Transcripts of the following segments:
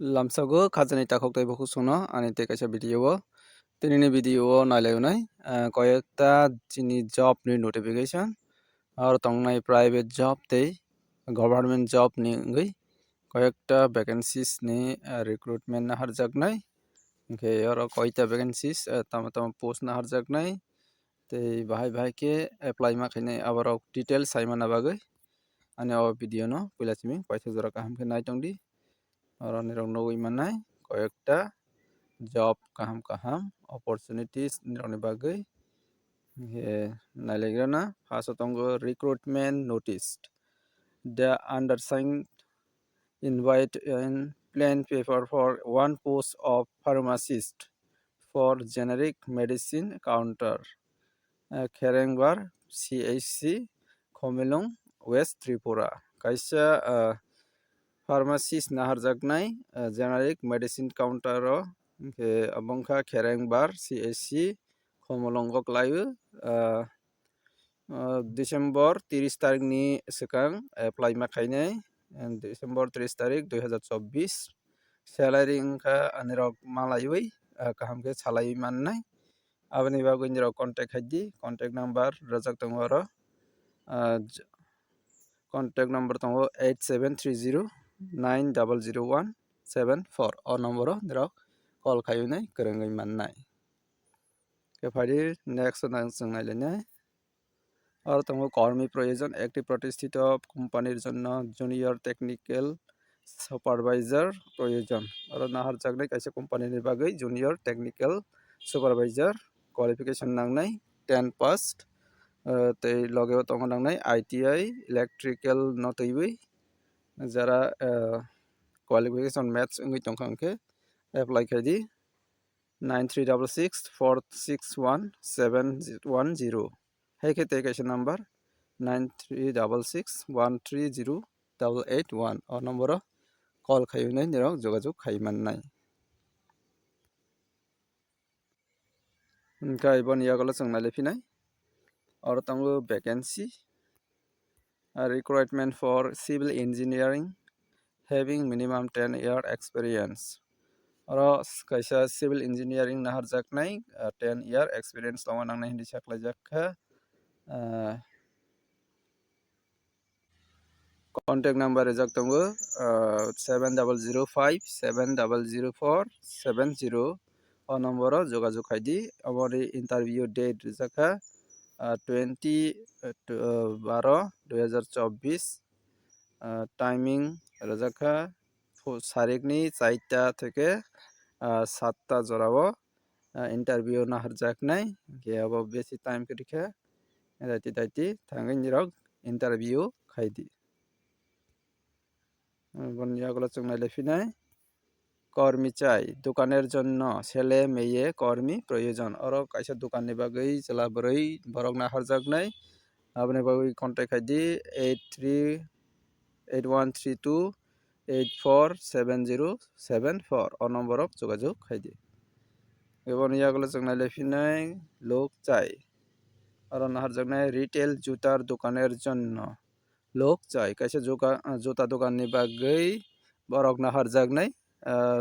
lamsago khajani takhok tei bokhuk sono ani te kaisa video o tinini video o nailaiunai কয়েকটা chini job ni notification আর tongnai private job tei government job ni wngoi কয়েকটা vacancies ni recruitment na harjaknai hingke oro koita vacancies tamo tamo post na harjaknai tei bahai bahai ke apply ma khainai aborok details saimana bagoi ani o video no puila simi kaisa jora kaham ke naitongdi oro nirok nugui mannai কয়েকটা job kaham kaham opportunities nirokni bagoi hingke nailagrana first o tongo recruitment notice the undersigned invite in plain paper for one post of pharmacist for generic medicine counter uh, Kerengbar CHC Khomilong West Tripura kaisa uh, pharmacist naharjaknai uh, generic medicine counter o hingke abongkha Kerengbar CHC Khomolongo klaio uh, December 30 tarik ni swkang apply ma khainai December 30 tarik 2024 salary wngkha nirok malaioi kaham ke salai mannai aboni bagoi nirok contact haidi contact number rojak tongo oro contact number 8730 9001 74 o number o nirok call khaiunai kwrwngoi mannai ke faidi next nang chung nailainai আর তোমার কর্মী প্রয়োজন একটি প্রতিষ্ঠিত কোম্পানির জন্য junior technical supervisor প্রয়োজন আর নাহার চাকরি কাছে কোম্পানির বাগৈ জুনিয়র টেকনিক্যাল সুপারভাইজার কোয়ালিফিকেশন নাংনাই টেন পাস্ট তৈ লগেও তঙ্গ নাংনাই আইটিআই ইলেকট্রিক্যাল নতৈবই যারা কোয়ালিফিকেশন ম্যাথস ওই তংখাংকে apply খাইদি nine three double six four six one seven one zero kaisa number nine three double six one three zero double eight one o number o call khaiyunai nirok jogajuk khaimannai hingka iboni yagola chung nailaifinai oro tongo vacancy requirement for civil engineering having minimum 10 year experience oro kaisa civil engineering naharjaknai 10 year experience tongo nangnai hindi saklaijakha contact number Rezaq তঙ্গ seven double zero five seven double zero four seven zero ও নম্বর যোগাযোগ খাইদি আমার interview date রেজাকা twenty বারো, দুই timing রেজাকা সারিকনি চারটা থেকে সাতটা জোড়াবো। Interview না হারজাক নাই, গিয়ে বেশি টাইম কেটে daiti daiti tangai nirok interview khaidi বন ইয়াগুলো চুংনাই লেফিনাই কর্মী চাই। দোকানের জন্য ছেলে, মেয়ে, কর্মী প্রয়োজন। অর কাইসা দোকাননি বাগৈ জেলা বরৈ বরক না হারজাক নাই। আপনি বাগৈ contact ID eight three eight one three two eight four seven zero seven four অ নম্বরক যোগাযোগ খাইদি। এবং ইয়াগুলো চুংনাই লেফিনাই লোক চাই। আর নাহার জাগনায় রিটেল জুতার দোকানের জন্য লোক চাই। কাছে জুতা দোকাননি বাগৈ বরক নাহার জাগনাই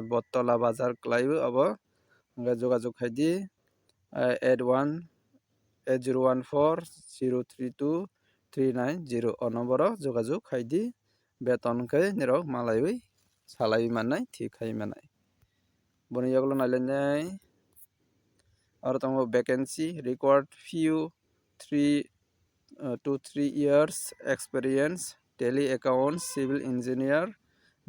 বটতলা বাজার ক্লাইব আব যোগাযোগ খাইদি eight one eight zero one four zero three two three nine zero অ নম্বর যোগাযোগ খাইদি বেতনকে নিরক মালাইবই সালাই মানাই ঠিক খাই মানাই বনিয়াগুলো নাইলেন আর তোমার vacancy required few uh, to three years experience tele accounts civil engineer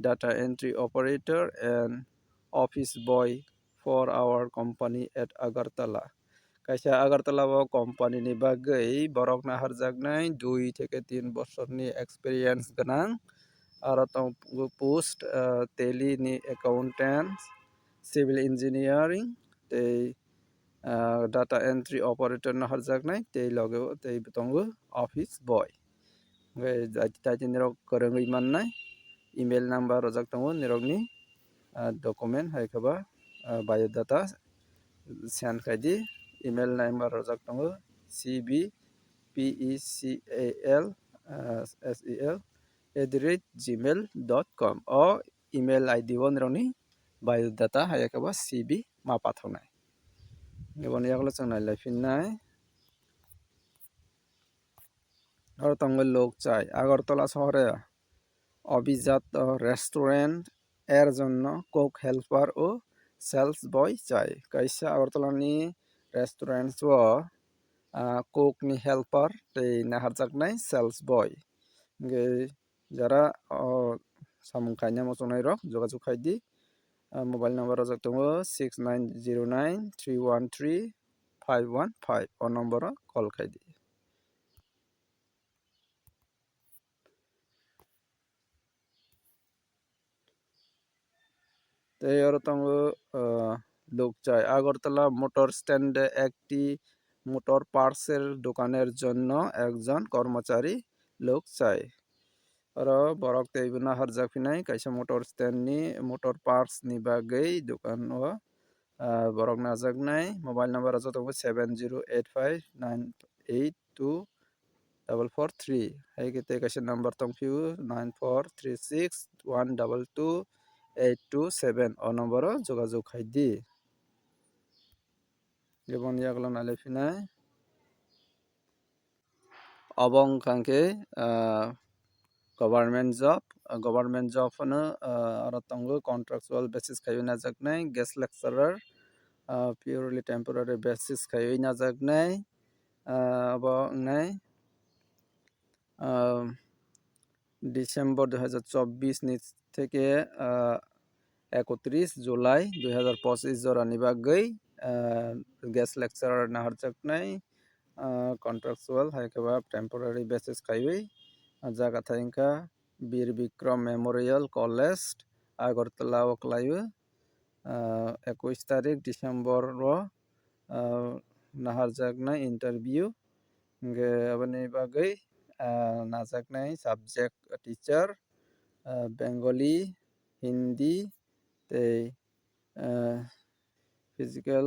data entry operator and office boy for our company at agartala agartala o company ni bagai borok na harjaknai dui থেকে তিন experience ganang aro tong post uh, tele ni accountant civil engineering tei data entry operator na harjaknai tei loge tei tongo office boy daiti nirok kwrwngui mannai email number rojak tongo nirokni document hai khaba biodata send khaidi email number rojak tongo cb pecal sel at the rate gmail dot com o email id o nirokni बाय'डाटा हायाखैबा सिबि मापाथावनाय एबन यागलो जों नायलायफिननाय আর তঙ্গে লোক চাই আগরতলা শহরে অভিজাত রেস্টুরেন্টের জন্য cook helper ও sales boy চাই কাইসা আগরতলানি রেস্টুরেন্টস ও কুকনি helper tei naharjaknai sales boy যারা samung kaina mochongnai rok jogajuk khaidi mobile number rojak tongo six nine zero nine three one three five one five o number o call অরতঙ্গ লোক চাই Agartala motor স্ট্যান্ডে একটি motor পার্টসের দোকানের জন্য একজন কর্মচারী লোক চাই र borok teibuna harjakphinai kaisa motor stand ni motor parts ni bagui dokan o borok najaknai mobile number rok tongo seven zero eight five nine eight two double four three hai kete kaisa number tongphio nine four three eight two seven অ নম্বরও যোগাযোগ খাইদি এবং ইয়াগুলো নালে ফিনায় অবং খাঙ্কে government job government job হনো আর তঙ্গ কন্ট্রাকচুয়াল বেসিস খাইও নাজাকনাই guest lecturer purely temporary basis খাইও নাজাকনাই অবং নাই। ডিসেম্বর দু হাজার চব্বিশ থেকে একত্রিশ জুলাই দুই હજાર પચીસ દ્વારા નિભાગ ગઈ ગેસ લેક્ચરર কন্ট্রাকচুয়াল ચકનાઈ કોન્ટ્રાક્ચ્યુઅલ હાઈકેબાબ ટેમ્પોરારી બેસિસ ખાઈવી જાગા થાઈંકા বীর বিক্রম মেমোরিয়াল কলেজ আগরতলা ওকলাইউ। একুশ তারিখ ডিসেম্বর নাহার নাহারজাগনা ইন্টারভিউ আপনি বাকি নাজাকনাই subject teacher Bengali Hindi tei physical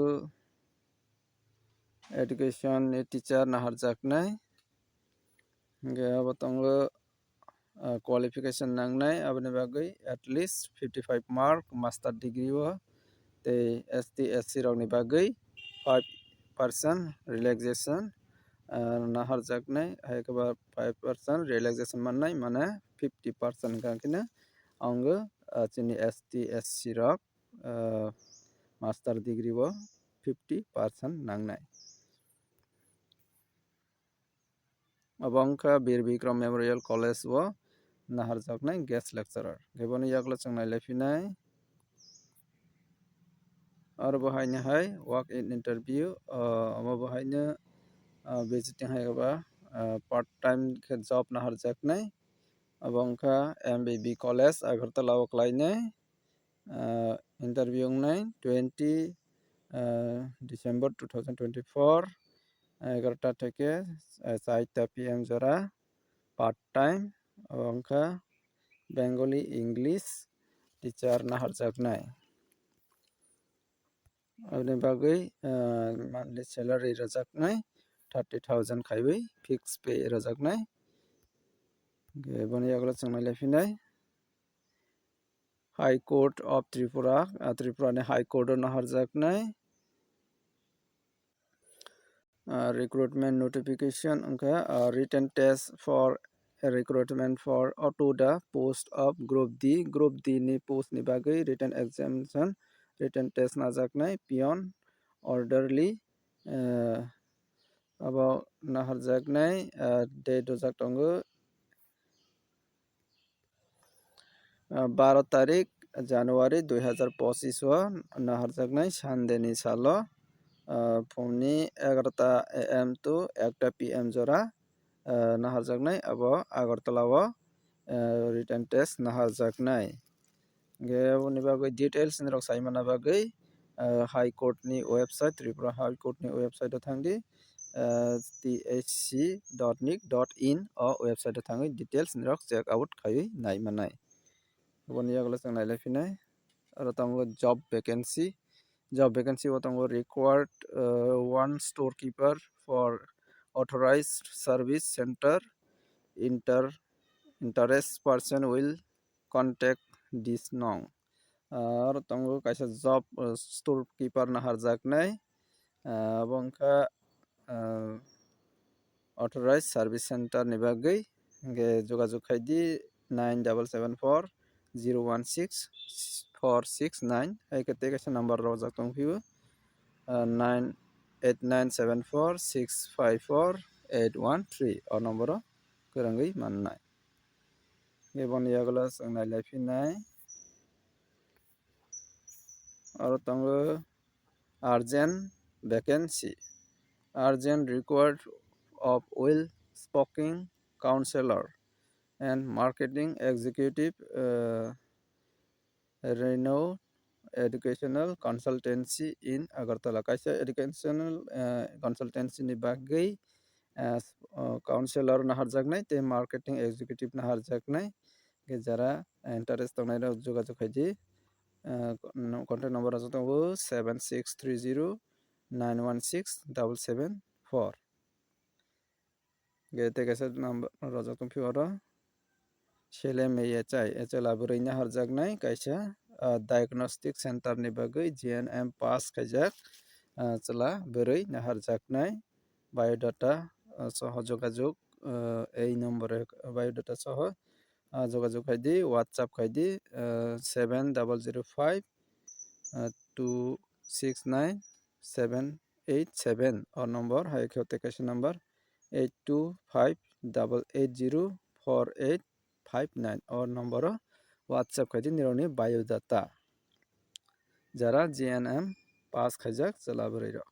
education ni teacher naharjaknai hingke abo tongo qualification nangnai aboni bagui at least 55 mark master degree o tei ST SC rok ni bagui 5 percent relaxation naharjaknai haikeba 5 percent relaxation mannai mane 50 percent kankina ang chini ST SC rok master degree bo 50 percent nangnai abongka bir bikram memorial college o naharjaknai guest lecturer geboni yaklo chung nailaifinai aro bohaino hai work in interview amo bohaino visiting hai ba part naharjaknai abongka MBB college agartala o klainai interview nai 20 December two thousand twenty four এগারোটা থেকে চারটা PM জোড়া part time অঙ্কা Bengali English teacher নাহারজাকনাই abni bagui monthly salary rojaknai thirty thousand khaibai fixed pay rojaknai boni yagulo chung nailaifinai High Court of Tripura Tripura ni High Court o naharjaknai recruitment notification angka written test for recruitment for auto the post of group D group D ni post ni bagui written examination written test najaknai pion orderly abo naharjaknai date dojak tongo बाह्र तारिक जानुवारी दुई हजार पच्चिस हो नहरजग्नै सान्देनी साल फुंनि एघारता AM to एकटा पिएम जरा नाहरजागनाय अब आगरतलाव रिटार्न टेस्ट नाहरजागनाय बेनि बागै डिटेल्स रक सायमाना बागै हाई कोर्टनि वेबसाइट त्रिपुरा हाई कोर्टनि वेबसाइटआव थांदि THC dot nic dot in अ वेबसाइटआव थाङै डिटेल्स रक चेक आउट खायै नायमानाय yagulo chung nailaifinai aro tongo job vacancy job vacancy o tongo required uh, one storekeeper for authorized service center inter interest person will contact this job store keeper naharjaknai abo wngkha authorized service center ni bagui hingke jogajog khai di nine double seven four zero one six four six nine hai ke tei kaisa number rojak tongphio nine eight nine seven four six five four eight one three o number o kwrangui mannai eboni yagulo chwng nailaiphilnai aro tongo urgent vacancy urgent required of well spoken counselor and marketing executive uh, renowned educational consultancy in agartala kaisa educational uh, consultancy ni bagui counselor naharjaknai tei marketing executive naharjaknai ke jara interest tongnai rok jogajog khai di contact number rok tongo seven six three zero nine one six double seven four ge tei kaisa number rojak tongphio oro sele meye chai chela burui naharjaknai kaisa diagnostic center ni bagui GNM pass khaijak chela burui naharjaknai biodata soho jogajuk ei number e biodata soho jogajuk khai di whatsapp khai di seven double zero five two six nine seven eight seven number o whatsapp khai di nirok ni biodata যারা GNM pass খাইজাক চেলা burui rok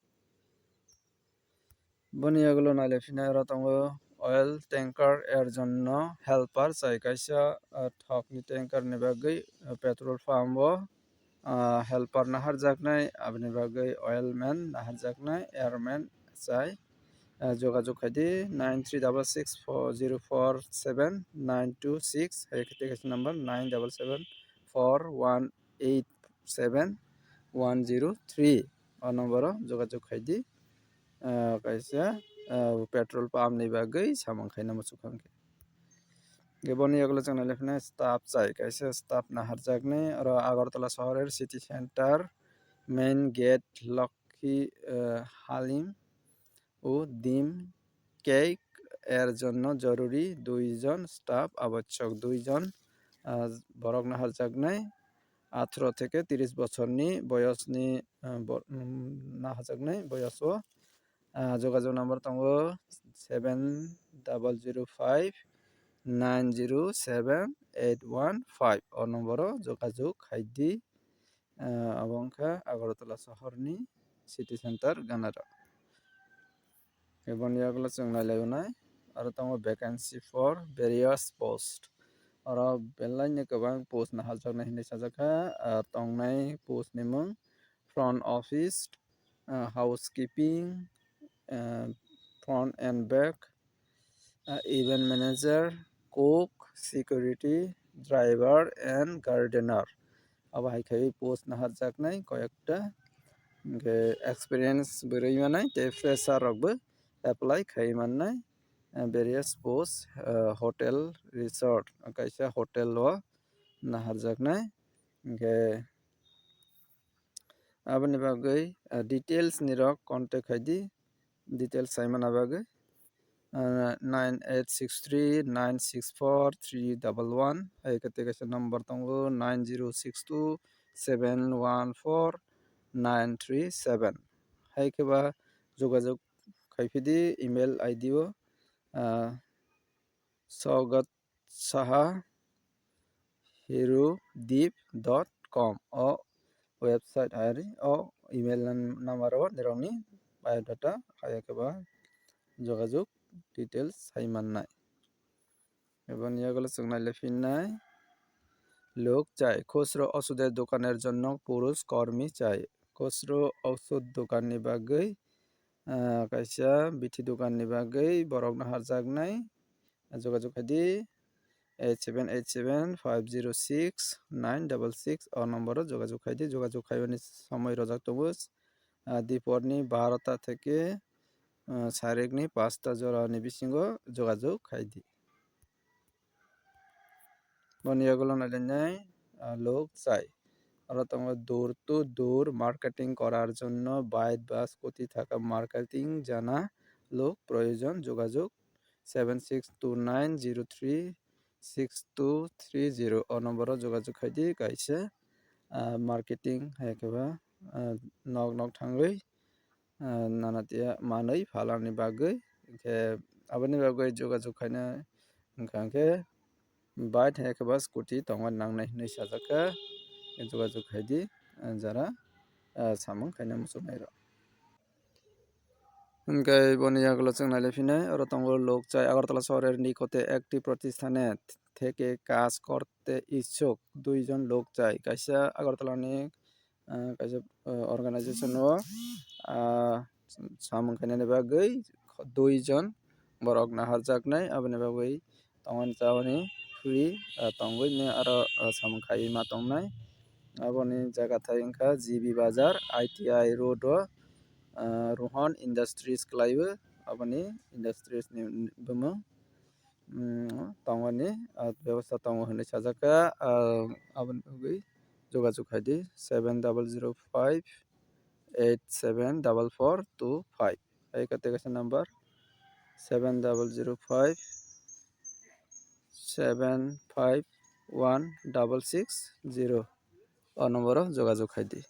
boni yagulo nailaiphina aro tongo oil tanker er jonno helper chai kaisa thok ni tanker ni bagui petrol pump o helper naharjaknai aboni bagui oil man six four zero four seven nine two six hai tei kaisa number nine double seven four one eight seven one zero three o number o jogajuk khai di kaisa petrol pump ni bagui samung khaina muchukha hingke boni yagulo chong nailaifina staff chai kaisa staff naharjaknai ও ডিম cake এর জন্য জরুরি দুইজন staff আবশ্যক। দুইজন বরক নাহার জাগনাই আঠারো থেকে তিরিশ বছরনি বয়সনি নাহার জাগনাই বয়স যোগাযোগ number দঙ্গো seven double zero five nine zero seven eight one five. ও নম্বরও যোগাযোগ খাইদি অবংখা আগরতলা শহরনি সিটি সেন্টার, গানারা। বনিয়াগুলো চেংনা লাগবে না আর তোমার ভ্যাকেন্সি ফর ভেরিয়াস পোস্ট আর বেলাইনে गोबां পোস্ট না, হাজার না হিনে সাজাখা আর তংনাই post নেমং front office housekeeping front and back event manager cook security driver and gardener আবার হাইখাই পোস্ট না, হাজার নাই, কয়েকটা এক্সপিরিয়েন্স বেরোই মানে ফ্রেশার রাখবে various post hotel resort kaisa hotel o naharjaknai hingke aboni bagui details ni rok contact khai di details saimana bagui nine eight six three nine six four three double one hai kate kaisa number tongo nine zero six two seven one four nine three seven hai keba যোগাযোগ খাইফিদি email আইডিও সৌগত সাহা হিরুদ্বীপ dot com ও website আয়ারি ও email number ও নিরংনি biodata হায়াকেবা যোগাযোগ ডিটেলস হাইমান্নাই এবং ইয়াগুলো চোখনাইলে ফিরনাই লোক চাই খুচরো ওষুধের দোকানের জন্য পুরুষ কর্মী চাই খুচরো ওষুধ দোকাননি বাগৈ kaisa bithi dogan ni bagui borok no harjaknai jogajuk khai di eight seven eight seven five zero six nine double six o o যোগাযোগ খাই দি যোগাযোগ খাইবানি সময় রোজাক তবু দুপুরনি বারোটা থেকে সারেকনি পাঁচটা জোড়ানি বিসিঙ্গ যোগাযোগ খাই দি বনিয়াগুলো নাইলেন লোক চাই আরও তোমার দূর টু দূর। মার্কেটিং করার জন্য বাইট বা স্কুটি থাকা মার্কেটিং জানা লোক প্রয়োজন। যোগাযোগ seven six two nine zero three six two three zero অ নম্বরাव যোগাযোগ খাইদি kaisa মার্কেটিং হাইকেবা নক নক থাङै নানাতিয়া manui falani bagui hingke aboni bagui যোগাযোগ wngka hingke bike haikeba scooty tongmani nangnai hinui sajaka যোগাযোগ খাইদি যারা muchungnai rok hingke boni yagulo chung nailefilai oro tongo lok chai agartala শহরের নিকটে একটি প্রতিষ্ঠানে থেকে কাজ করতে ইচ্ছুক দুইজন লোক চাই কাইসা আগরতলানি kaisa organization o samung kainani bagui duijon borok naharjaknai aboni bagui tongmani jabani free tongui aro samung kai ma tongnai aboni jaga tai wngkha gb bazar iti road o rohan industries khlaioi aboni industries ni bumung tongmani bebosta tongo hinui sajaka aboni bagui যোগাযোগ খাইদি seven double zero five eight seven double four two five এই কাছে number seven double zero five seven five one double six zero অনবর যোগাযোগ হয়দি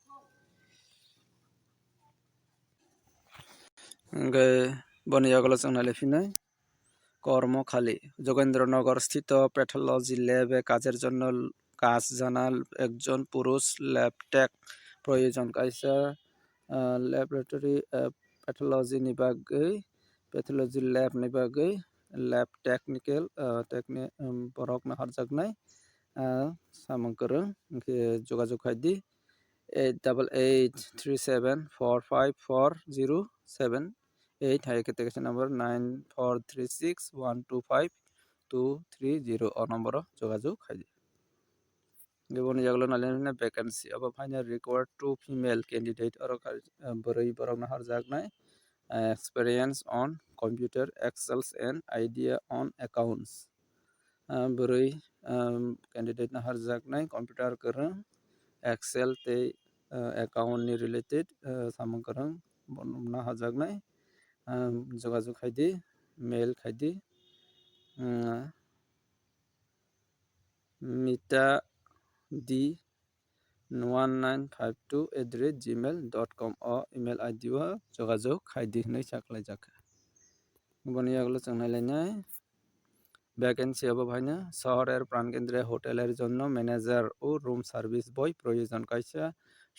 বনিয়াগল চংনা লেফিনাই কর্মখালী যোগেন্দ্রনগর স্থিত pathology ল্যাবে কাজের জন্য কাজ জানাল একজন পুরুষ ল্যাবটেক প্রয়োজন কাইসা ল্যাবরেটরি প্যাথোলজি নিবাগে প্যাথোলজি ল্যাব নিবাগে ল্যাব টেকনিক্যাল টেকনিক বরক মেহর হরজাগনাই hingke jogajuk khaidi eight double eight three seven four five four zero seven eight hai kete kaisa number nine four three six one two five two three zero o number o jogajuk khaidi Giboni jaglo nalina vacancy abo final required two female candidate oro boroi borok na harjaknai experience on computer excels and idea on accounts na harjaknai computer kwrwng excel tei account ni related samung kwrwng na hajaknai jogajuk khaidi mail khaidi mita d one nine five two at the rate Gmail dot com email id o যোগাযোগ খাইদি hinui saklaijaka boni yagulo chongnailainai vacancy না। শহরের প্রাণকেন্দ্রে হোটেলের জন্য manager ও room service boy প্রয়োজন কাইসা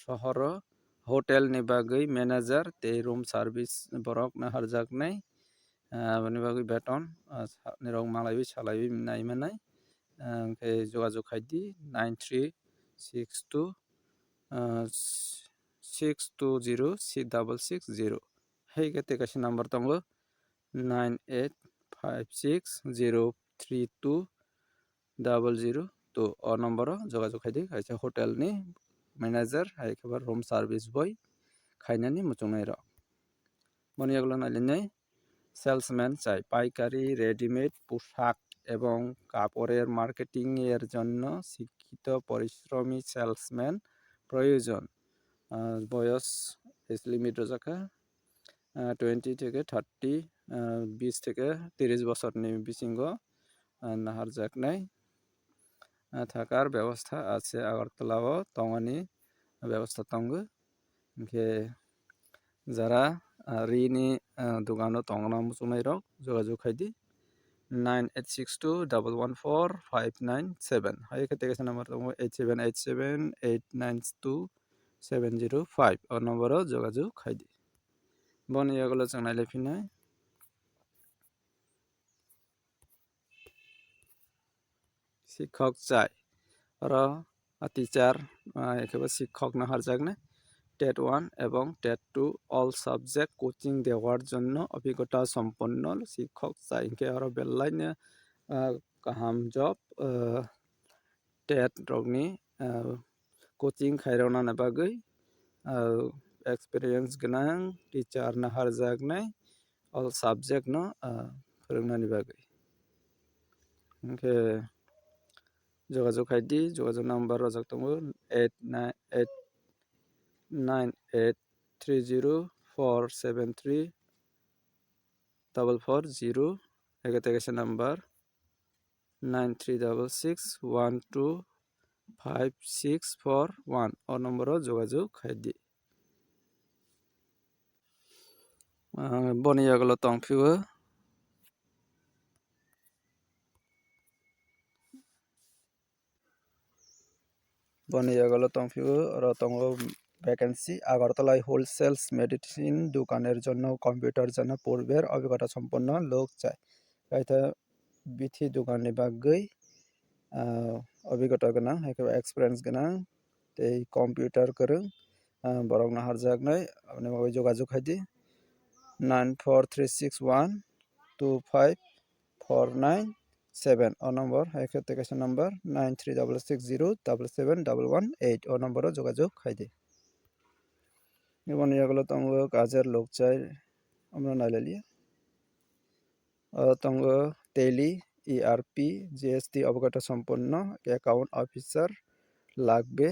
শহর হোটেল bagui ম্যানেজার। তে room service borok na harjaknai aboni bagui beton rok malaioi salaioi naimanai hingke jogajuk khaidi nine three six two six two zero six double six zero. হেইকে কাছে number tongo nine eight five six zero three two double zero two অ নম্বরও যোগাযোগ খাইদি খাইছে হোটেলনি, manager হাইকেবার room service boy, খাইনানি, মুচুংনাই রক। বনিয়াগুলো নাইলিনাই সেলসম্যান চাই। পাইকারি, রেডিমেড, পোশাক এবং কাপড়ের মার্কেটিং এর জন্য শিক্ষিত, পরিশ্রমী সেলসম্যান প্রয়োজন। বয়স এজ লিমিট রোজাকা টোয়েন্টি থেকে থার্টি বিশ থেকে তিরিশ বছরনি বিশিঙ্গ নাহার জাকনাই থাকার ব্যবস্থা আছে। আগরতলাও তঙ্গানি ব্যবস্থা তঙ্গ। ইনকে যারা রিনি দোকানও তঙ্গনা মুচুনাই রক, যোগাযোগ খাইদি nine eight six two double one four five nine seven. High খেতে গেছে number eight seven eight seven eight nine two seven zero five. ও নম্বরও যোগাযোগ খাইদি বনি এগুলো চাংনাই লেফিনাই শিক্ষক চাই আর টিচার একেবারে শিক্ষক না হারজাকনে টেট ওয়ান এবং TET two all subject coaching দেওয়ার জন্য অভিজ্ঞতা সম্পন্ন শিক্ষক চাই আরও বেলাইনে কাহাম জব টেট রগনি coaching khairona bagui experience gonang teacher na harjaknai all subject no phoroknani bagui hingke যোগাযোগ আইডি, যোগাযোগ নাম্বার রজাক তমুল eight nine eight nine eight three zero four seven three double four zero এগাতে গেছে number nine three double six one two five six four one ও নম্বরও যোগাযোগ ID. Baniya তংফিও বনিয়াগল তম্ফিউ রতম vacancy আগরতলায় হোলসেলস medicine দোকানের জন্য computer যেন পূর্বের অভিজ্ঞতা সম্পন্ন লোক চায়। হয়তো বিথি দোকানে বাগ্যই অভিজ্ঞতা গান একেবারে এক্সপিরিয়েন্স গান এই কম্পিউটার করে বরং না হার যাক নয় আপনি ভাবে যোগাযোগ দি nine four three six one two five four nine seven ও নম্বর একশো তেকাশি নম্বর nine three double six zero double seven double one eight ও নম্বরও যোগাযোগ হয়দে এবং এগুলো তঙ্গ কাজের লোক চাই, আমরা নাইলালি তঙ্গ তেলি ইআরপি জিএসটি অবকাঠামো সম্পন্ন অ্যাকাউন্ট অফিসার লাগবে,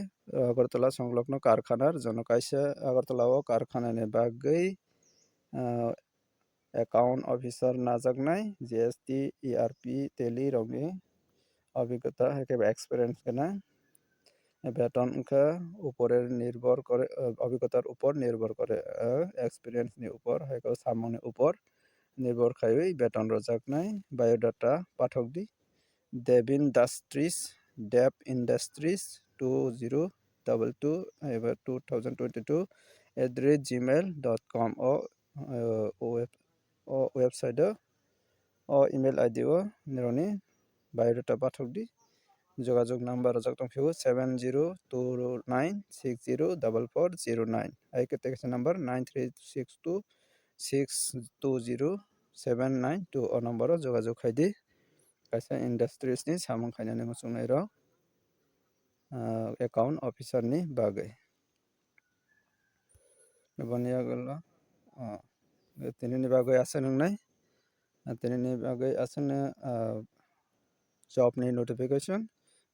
আগরতলা সংলগ্ন কারখানার জনকাইসা আগরতলা ও কারখানা নির্বাহী অ্যাকাউন্ট অফিসার না জাগনাই জিএসটি ইআরপি তেলি রঙে অভিজ্ঞতা হেকে এক্সপিরিয়েন্স কেনা বেতনকে উপরের নির্ভর করে, অভিজ্ঞতার উপর নির্ভর করে এক্সপিরিয়েন্স নি উপর হেকে সামনে উপর, নির্ভর খাই বেতন রজাক নাই। বায়োডাটা পাঠক দি Dev industries dep industries two zero double two এবার two thousand twenty two at the rate Gmail dot com O web og websider og email ID og nironi biodata পাঠকটি যোগাযোগ নাম্বার যখন few seven zero two nine six zero double four zero nine আইকেটেছে number nine three six two six two zero seven nine two অ নম্বরও যোগাযোগ খাইদি কাছে ইন্ডাস্ট্রিজনি সামং খাইনাनै मोसौनाय र account अफिसारनि बागै बनिया गल्ला आगोल तिनिनि बागै आसा नंनाय तिनिनि बागै आसानो जबनि नोटिफिकेशन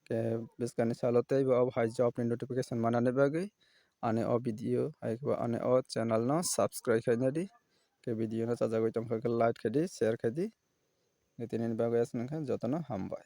के बिस्कानि सालते अब हाई जबनि नोटिफिकेशन मानानै बागै अनि अ भिडियो अनि अ च्यानल न subscribe खायनादि ke video na chajago tongkha ke like khedi share khedi nitini bagui asnangkha jotono hambai